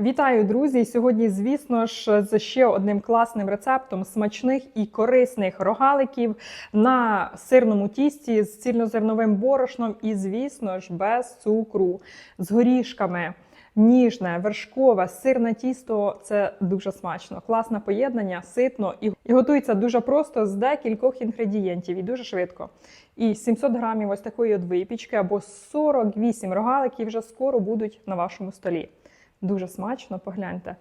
Вітаю, друзі! Сьогодні, звісно ж, з ще одним класним рецептом смачних і корисних рогаликів на сирному тісті з цільнозерновим борошном і, звісно ж, без цукру, з горішками. Ніжне, вершкове, сирне тісто це дуже смачно. Класне поєднання, ситно і, і готується дуже просто з декількох інгредієнтів і дуже швидко. І 700 грамів ось такої от випічки або 48 рогаликів вже скоро будуть на вашому столі. Дуже смачно, погляньте.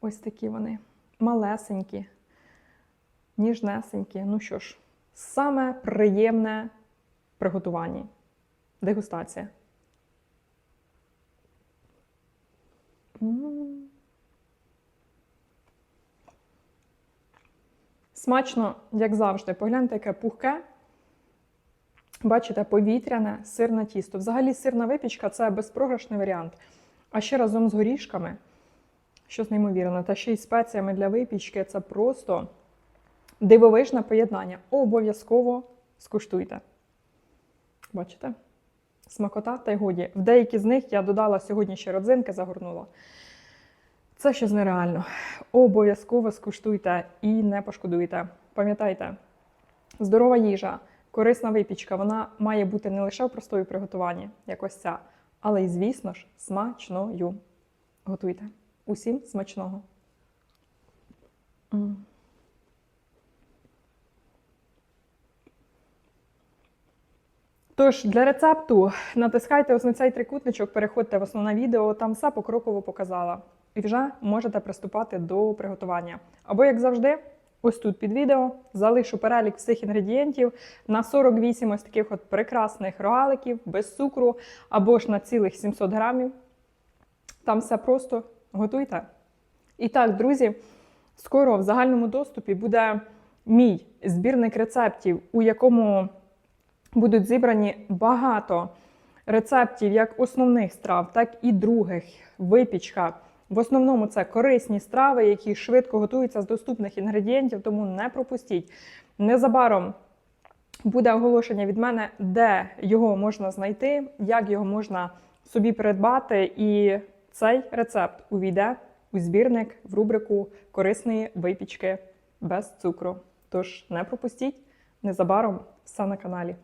Ось такі вони. Малесенькі, ніжнесенькі. Ну що ж, саме приємне в приготуванні. Дегустація. Смачно, як завжди. Погляньте, яке пухке. Бачите, повітряне сирне тісто. Взагалі, сирна випічка це безпрограшний варіант. А ще разом з горішками, щось неймовірне, та ще й спеціями для випічки це просто дивовижне поєднання. Обов'язково скуштуйте. Бачите? Смакота та й годі. В деякі з них я додала сьогодні ще родзинки, загорнула. Це щось нереально. Обов'язково скуштуйте і не пошкодуйте. Пам'ятайте, здорова їжа. Корисна випічка, вона має бути не лише в простої приготуванні, як ось ця, але й, звісно ж, смачною. Готуйте. Усім смачного. Тож, для рецепту натискайте ось на цей трикутничок, переходьте в основне відео, там все покроково показала. І вже можете приступати до приготування. Або, як завжди, Ось тут під відео залишу перелік всіх інгредієнтів на 48 ось таких от прекрасних рогаликів без цукру або ж на цілих 700 грамів. Там все просто готуйте. І так, друзі, скоро в загальному доступі буде мій збірник рецептів, у якому будуть зібрані багато рецептів як основних страв, так і других випічка. В основному це корисні страви, які швидко готуються з доступних інгредієнтів, тому не пропустіть. Незабаром буде оголошення від мене, де його можна знайти, як його можна собі придбати. І цей рецепт увійде у збірник в рубрику корисної випічки без цукру. Тож не пропустіть незабаром все на каналі.